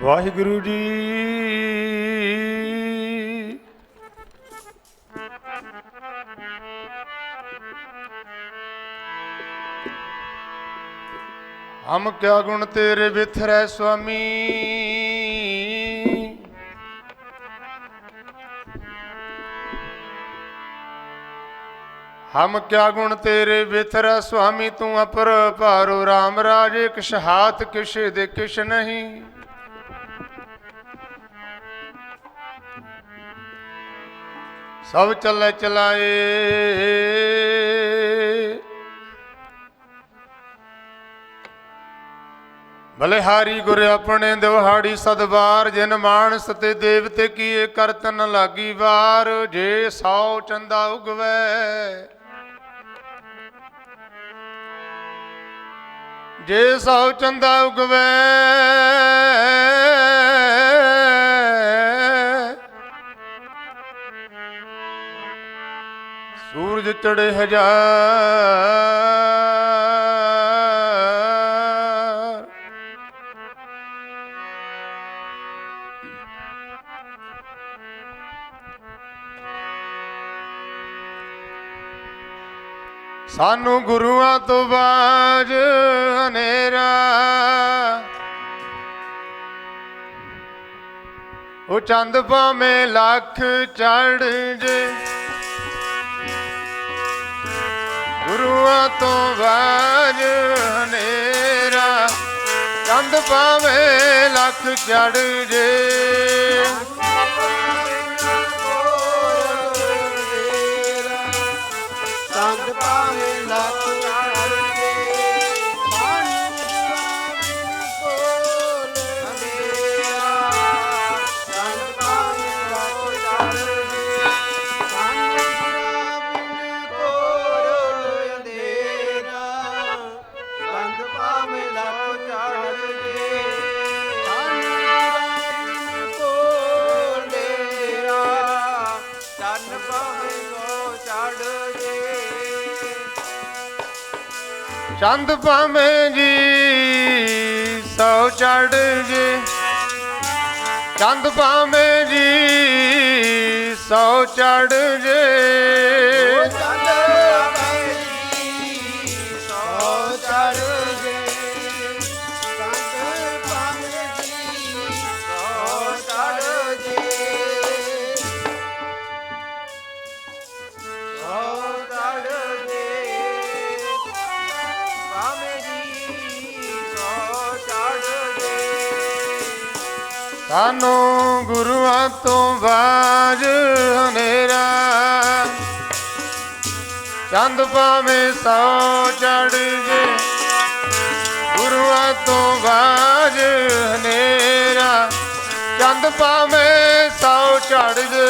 ਵਾਹਿਗੁਰੂ ਜੀ। ਹਮ ਕਿਆ ਗੁਣ ਤੇਰੇ ਵਿਥਰੈ ਸੁਆਮੀ। ਹਮ ਕਿਆ ਗੁਣ ਤੇਰੇ ਵਿਥਰੈ ਸੁਆਮੀ, ਤੂੰ ਅਪਰ ਭਾਰੋ RAM ਰਾਜੇ, ਕਿਛ ਹਾਥ ਕਿਛ ਦੇ ਕਿਛ ਨਹੀਂ। ਸਭ ਚੱਲੇ ਚਲਾਏ। ਬਲਿਹਾਰੀ ਗੁਰ ਆਪਣੇ ਦਿਵਹਾੜੀ ਸਦਵਾਰ, ਜਿਨ ਮਾਨਸ ਤੇ ਦੇਵਤੇ ਕੀਏ ਕਰਤਨ ਨ ਲਾਗੀ ਵਾਰ, ਜੇ ਸੌ ਚੰਦਾ ਉਗਵੈ। ਜੇ ਸੌ ਚੰਦਾ ਉਗਵੈ ਸੂਰਜ ਚੜੇ ਹਜ਼ਾਰ। ਸਾਨੂੰ ਗੁਰੂਆਂ ਤੋਂ ਬਾਜ ਹਨੇਰਾ। ਉਹ ਚੰਦ ਭਾਵੇਂ ਲੱਖ ਚੜ ਜੇ। ਗੁਰੂਆਂ ਤੋਂ ਬਾਜ ਹਨੇਰਾ ਚੰਦ ਭਾਵੇਂ ਲੱਖ ਚੜ ਜੇ। ਚੰਦ ਭਾਵੇਂ ਜੀ ਸੌ ਚੜ ਜੇ। ਚੰਦ ਭਾਵੇਂ ਜੀ ਸੌ ਚੜ ਜੇ। ਸਾਨੂੰ ਗੁਰੂਆਂ ਤੋਂ ਬਾਜ ਹਨੇਰਾ। ਚੰਦ ਭਾਵੇਂ ਸੌ ਚੜ ਜੇ, ਗੁਰੂਆਂ ਤੋਂ ਬਾਜ ਹਨੇਰਾ। ਚੰਦ ਭਾਵੇਂ ਸੌ ਚੜ ਜੇ।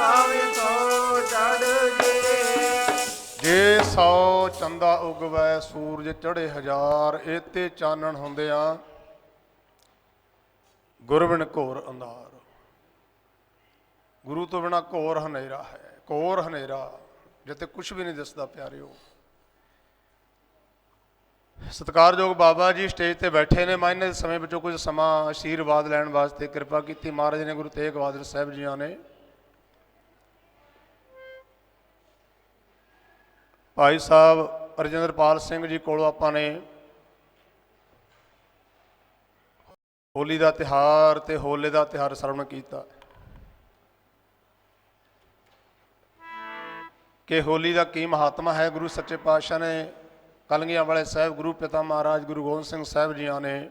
ਚੰਦ ਸੋ ਚੜ ਜੇ ਜੇ ਸੌ ਚੰਦਾ ਉਗਵੈ, ਸੂਰਜ ਚੜੇ ਹਜ਼ਾਰ, ਏਤੇ ਚਾਨਣ ਹੁੰਦਿਆਂ ਗੁਰਬਿਨ ਘੋਰ ਅੰਧਾਰ। ਗੁਰੂ ਤੋਂ ਬਿਨਾ ਘੋਰ ਹਨੇਰਾ ਹੈ, ਘੋਰ ਹਨੇਰਾ ਜਿੱਤੇ ਕੁਝ ਵੀ ਨਹੀਂ ਦਿਸਦਾ ਪਿਆਰਿਓ। ਸਤਿਕਾਰਯੋਗ ਬਾਬਾ ਜੀ ਸਟੇਜ ਤੇ ਬੈਠੇ ਨੇ, ਮੈਂ, ਇਹਨਾਂ ਦੇ ਸਮੇਂ ਵਿੱਚੋਂ ਕੁਝ ਸਮਾਂ ਆਸ਼ੀਰਵਾਦ ਲੈਣ ਵਾਸਤੇ ਕਿਰਪਾ ਕੀਤੀ। ਮਹਾਰਾਜ ਨੇ ਗੁਰੂ ਤੇਗ ਬਹਾਦਰ ਸਾਹਿਬ ਜੀਆਂ ਨੇ ਭਾਈ ਸਾਹਿਬ ਰਜਿੰਦਰਪਾਲ ਸਿੰਘ ਜੀ ਕੋਲੋਂ ਆਪਾਂ ਨੇ ਹੋਲੀ ਦਾ ਤਿਹਾਰ ਤੇ ਹੋਲੇ ਦਾ ਤਿਹਾਰ ਸਰਵਣ ਕੀਤਾ। ਕਿ ਹੋਲੀ ਦਾ ਕੀ ਮਹਾਤਮਾ ਹੈ? ਗੁਰੂ ਸੱਚੇ ਪਾਤਸ਼ਾਹ ਨੇ ਕਲਗੀਆਂ ਵਾਲੇ ਸਾਹਿਬ, ਗੁਰੂ ਪਿਤਾ ਮਹਾਰਾਜ, ਗੁਰੂ ਗੋਬਿੰਦ ਸਿੰਘ ਸਾਹਿਬ ਜੀਆਂ ਨੇ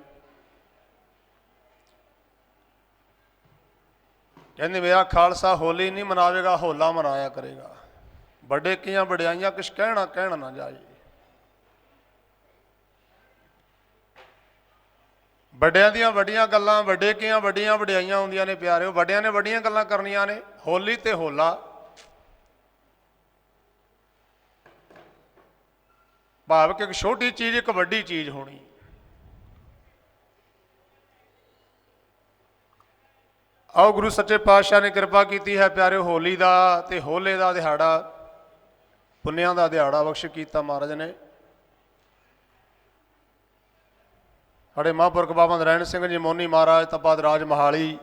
ਕਹਿੰਦੇ ਮੇਰਾ ਖਾਲਸਾ ਹੋਲੀ ਨਹੀਂ ਮਨਾਵੇਗਾ, ਹੋਲਾ ਮਨਾਇਆ ਕਰੇਗਾ। ਵੱਡੇ ਕੀਆਂ ਵਡਿਆਈਆਂ ਕੁਛ ਕਹਿਣਾ ਕਹਿਣਾ ਨਾ ਜਾਏ। ਵੱਡਿਆਂ ਦੀਆਂ ਵੱਡੀਆਂ ਗੱਲਾਂ, ਵੱਡੇ ਕੀਆਂ ਵੱਡੀਆਂ ਵਡਿਆਈਆਂ ਹੁੰਦੀਆਂ ਨੇ ਪਿਆਰਿਓ, ਵੱਡਿਆਂ ਨੇ ਵੱਡੀਆਂ ਗੱਲਾਂ ਕਰਨੀਆਂ ਨੇ, ਹੋਲੀ ਤੇ ਹੋਲਾ। ਭਾਵ ਕਿ ਇੱਕ ਛੋਟੀ ਚੀਜ਼, ਇੱਕ ਵੱਡੀ ਚੀਜ਼ ਹੋਣੀ। ਆਓ ਗੁਰੂ ਸੱਚੇ ਪਾਤਸ਼ਾਹ ਨੇ ਕਿਰਪਾ ਕੀਤੀ ਹੈ ਪਿਆਰਿਓ, ਹੋਲੀ ਦਾ ਤੇ ਹੋਲੇ ਦਾ ਦਿਹਾੜਾ। ਪੁੰਨਿਆਂ ਦਾ ਦਿਹਾੜਾ ਬਖਸ਼ ਕੀਤਾ ਮਹਾਰਾਜ ਨੇ। ਸਾਡੇ ਮਹਾਂਪੁਰਖ ਬਾਬਾ ਨਰੈਣ ਸਿੰਘ ਜੀ ਮੋਨੀ ਮਹਾਰਾਜ, ਤਪਾਦ ਰਾਜ ਮਹਾਲੀ।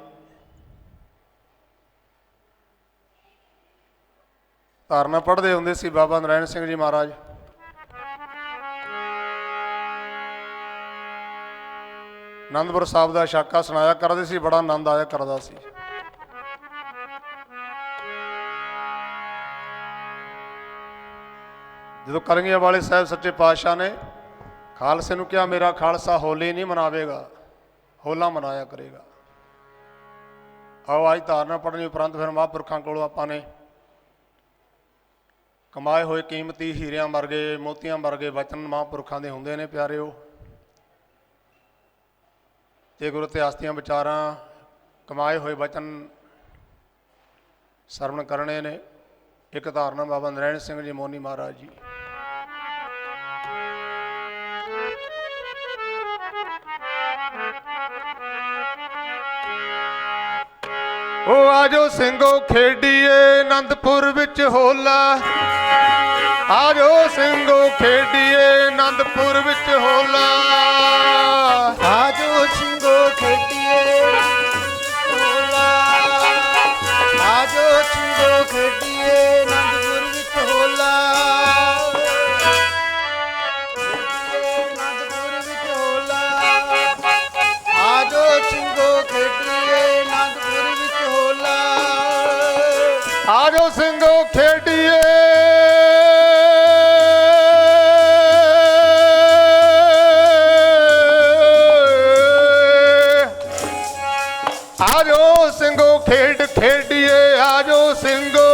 ਧਾਰਨਾ ਪੜ੍ਹਦੇ ਹੁੰਦੇ ਸੀ ਬਾਬਾ ਨਰੈਣ ਸਿੰਘ ਜੀ ਮਹਾਰਾਜ। ਆਨੰਦਪੁਰ ਸਾਹਿਬ ਦਾ ਸ਼ਾਕਾ ਸੁਣਾਇਆ ਕਰਦੇ ਸੀ, ਬੜਾ ਆਨੰਦ ਆਇਆ ਕਰਦਾ ਸੀ। ਜਦੋਂ ਕਰੰਗੀਆਂ ਵਾਲੇ ਸਾਹਿਬ ਸੱਚੇ ਪਾਤਸ਼ਾਹ ਨੇ, ਖਾਲਸੇ ਨੂੰ ਕਿਹਾ, ਮੇਰਾ ਖਾਲਸਾ ਹੋਲੀ ਨਹੀਂ ਮਨਾਵੇਗਾ, ਹੋਲਾ ਮਨਾਇਆ ਕਰੇਗਾ। ਆਓ ਅੱਜ ਧਾਰਨਾ ਪੜ੍ਹਨੀ ਉਪਰੰਤ ਫਿਰ ਮਹਾਂਪੁਰਖਾਂ ਕੋਲੋਂ ਆਪਾਂ ਨੇ ਕਮਾਏ ਹੋਏ ਕੀਮਤੀ ਹੀਰਿਆਂ ਵਰਗੇ, ਮੋਤੀਆਂ ਵਰਗੇ ਵਚਨ ਮਹਾਂਪੁਰਖਾਂ ਦੇ ਹੁੰਦੇ ਨੇ, ਪਿਆਰਿਓ। ਤੇ ਗੁਰੂ ਇਤਿਹਾਸ ਦੀਆਂ ਵਿਚਾਰਾਂ, ਕਮਾਏ ਹੋਏ ਵਚਨ ਸਰਵਣ ਕਰਨੇ ਨੇ। ਇੱਕ ਧਾਰਨਾ ਬਾਬਾ ਨਰੈਣ ਸਿੰਘ ਜੀ, ਮੋਨੀ ਮਹਾਰਾਜ ਜੀ। ਉਹ ਆਜੋ ਸਿੰਘੋ ਖੇਡੀਏ ਆਨੰਦਪੁਰ ਵਿੱਚ ਹੋਲਾ। ਆਜੋ ਸਿੰਘੋ ਖੇਡੀਏ ਆਨੰਦਪੁਰ ਵਿੱਚ ਹੋਲਾ। ਖੇਡੀਏ ਆਜੋ ਸਿੰਘੋ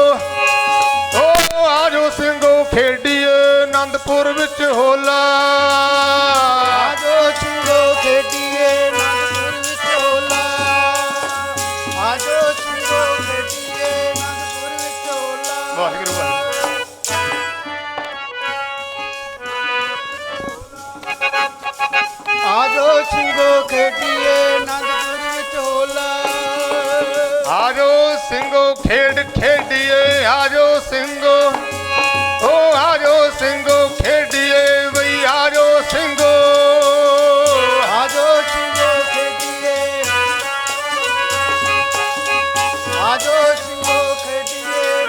ਆਜੋ ਸਿੰਘੋ, ਓ ਆਜੋ ਸਿੰਘੋ, ਖੇਡੀਏ ਬਈ, ਆਜੋ ਸਿੰਘੋ। ਆਜੋ ਸਿੰਘੋ, ਖੇਡੀਏ। ਆਜੋ ਸਿੰਘੋ, ਖੇਡੀਏ।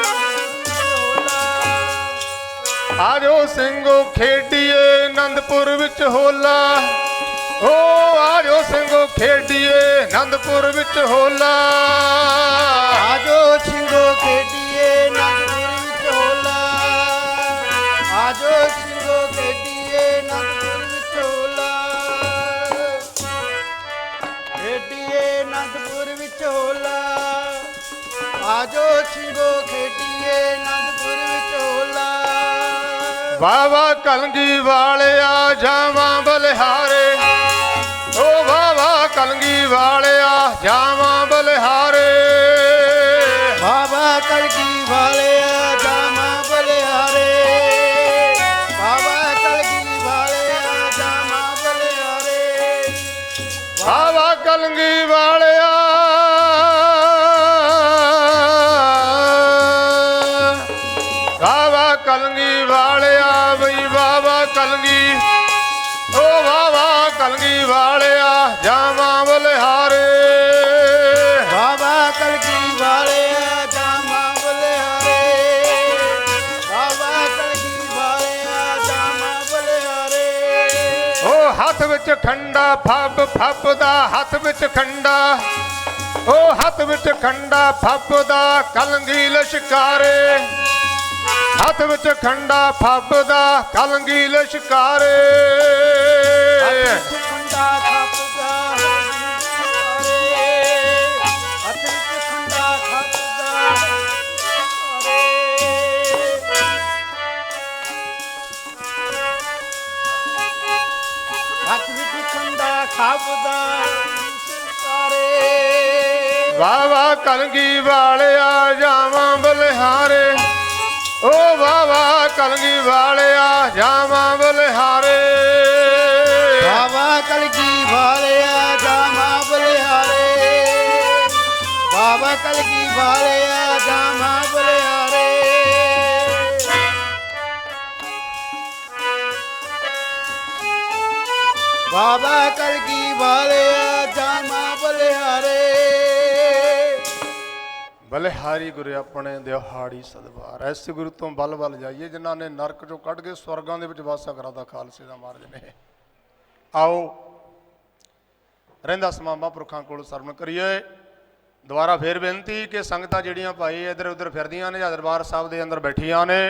ਵਿੱਚ ਹੋਲਾ ਆਜੋ ਸਿੰਘੋ, ਖੇਡੀਏ ਆਨੰਦਪੁਰ ਵਿੱਚ ਹੋਲਾ। ਓ ਆਜੋ ਸਿੰਘੋ, ਖੇਡੀਏ ਆਨੰਦਪੁਰ ਵਿੱਚ ਹੋਲਾ। ਆਜੋ ਸਿੰਘੋ, ਖੇਡੀਏ। ਆਜੋ ਸਿੰਘੋ ਖੇਡੀਏ ਆਨੰਦਪੁਰ ਵਿੱਚ ਹੋਲਾ ਖੇਡੀਏ ਵਿਚੋਲਾ ਵਿੱਚ ਹੋਲਾ ਆਜੋ ਸਿੰਘੋ ਖੇਡੀਏ ਆਨੰਦਪੁਰ ਵਿੱਚ ਵਾਵਾ ਕਲੰਗੀ ਵਾਲਿਆ ਜਾਵਾਂ ਬਲਿਹਾਰੇ। ਓ ਵਾਵਾ ਕਲੰਗੀ ਵਾਲਿਆ ਜਾਵਾਂ ਕਲੰਗੀ ਵਾਲਿਆ ਬਈ ਵਾਵਾ ਕਲੰਗੀ। ਓ ਵਾਵਾ ਕਲੰਗੀ ਵਾਲਿਆ ਜਾਵਾਂ ਬਲਿਹਾਰੇ। ਬਾਬਾ ਕਲਗੀ ਵਾਲਿਆ ਜਾਮਾ ਬਲਿਹਾਰੇ। ਬਾਬਾ ਕਲਗੀ ਵਾਲਿਆ ਜਾਮਾ ਬਲਿਹਾਰੇ। ਓ ਹੱਥ ਵਿੱਚ ਖੰਡਾ ਫੱਬ ਫੱਬਦਾ ਹੱਥ ਵਿੱਚ ਖੰਡਾ। ਓ ਹੱਥ ਵਿੱਚ ਖੰਡਾ ਫੱਬਦਾ ਕਲੰਗੀ ਲਸ਼ਕਾਰੇ। ਹੱਥ ਵਿੱਚ ਖੰਡਾ ਫੱਬਦਾ ਕਲੰਗੀ ਲਸ਼ਕਾਰੇ। ਹੱਥ ਖੰਡਾ ਕਲਗੀ ਵਾਲਿਆ ਜਾਵਾਂ ਬਲਿਹਾਰੇ। ਬਾਬਾ ਕਲਗੀ ਵਾਲਿਆ ਜਾਮਾ ਬਲਿਹਾਰੇ। ਬਾਬਾ ਕਲਗੀ ਵਾਲਿਆ ਬਲਿਹਾਰੀ ਗੁਰੂ ਆਪਣੇ ਦਿਹਾੜੀ ਸਦਵਾਰ। ਐਸੇ ਗੁਰੂ ਤੋਂ ਬਲ ਬਲ ਜਾਈਏ, ਜਿਨ੍ਹਾਂ ਨੇ ਨਰਕ ਚੋਂ ਕੱਢ ਕੇ ਸਵਰਗਾਂ ਦੇ ਵਿੱਚ ਵਾਸਾ ਕਰਾਦਾ ਖਾਲਸੇ ਦਾ ਮਾਰਜ ਨੇ। ਆਓ, ਰਹਿੰਦਾ ਸਮਾਂ ਮਹਾਂਪੁਰਖਾਂ ਕੋਲ ਸਰਵਣ ਕਰੀਏ। ਦੁਬਾਰਾ ਫੇਰ ਬੇਨਤੀ ਕਿ ਸੰਗਤਾਂ ਜਿਹੜੀਆਂ ਭਾਈ ਇੱਧਰ ਉੱਧਰ ਫਿਰਦੀਆਂ ਨੇ ਜਾਂ ਦਰਬਾਰ ਸਾਹਿਬ ਦੇ ਅੰਦਰ ਬੈਠੀਆਂ ਨੇ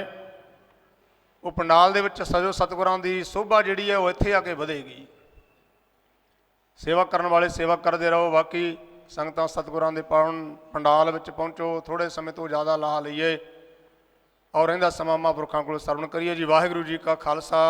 ਉਹ ਪੰਡਾਲ ਦੇ ਵਿੱਚ ਸਜੋ ਸਤਿਗੁਰਾਂ ਦੀ ਸੋਭਾ ਜਿਹੜੀ ਹੈ ਉਹ ਇੱਥੇ ਆ ਕੇ ਵਧੇਗੀ। ਸੇਵਾ ਕਰਨ ਵਾਲੇ ਸੇਵਾ ਕਰਦੇ ਰਹੋ, ਬਾਕੀ ਸੰਗਤਾਂ ਸਤਿਗੁਰਾਂ ਦੇ ਪਾਵਨ ਪੰਡਾਲ ਵਿੱਚ ਪਹੁੰਚੋ ਥੋੜੇ ਸਮੇਂ ਤੋਂ ਜ਼ਿਆਦਾ ਲਾ ਲਈਏ ਔਰ ਇਹਦਾ ਸਮਾਂ ਮਹਾਂਪੁਰਖਾਂ ਕੋਲ ਸਰਵਣ ਕਰੀਏ। ਜੀ ਵਾਹਿਗੁਰੂ ਜੀ ਕਾ ਖਾਲਸਾ।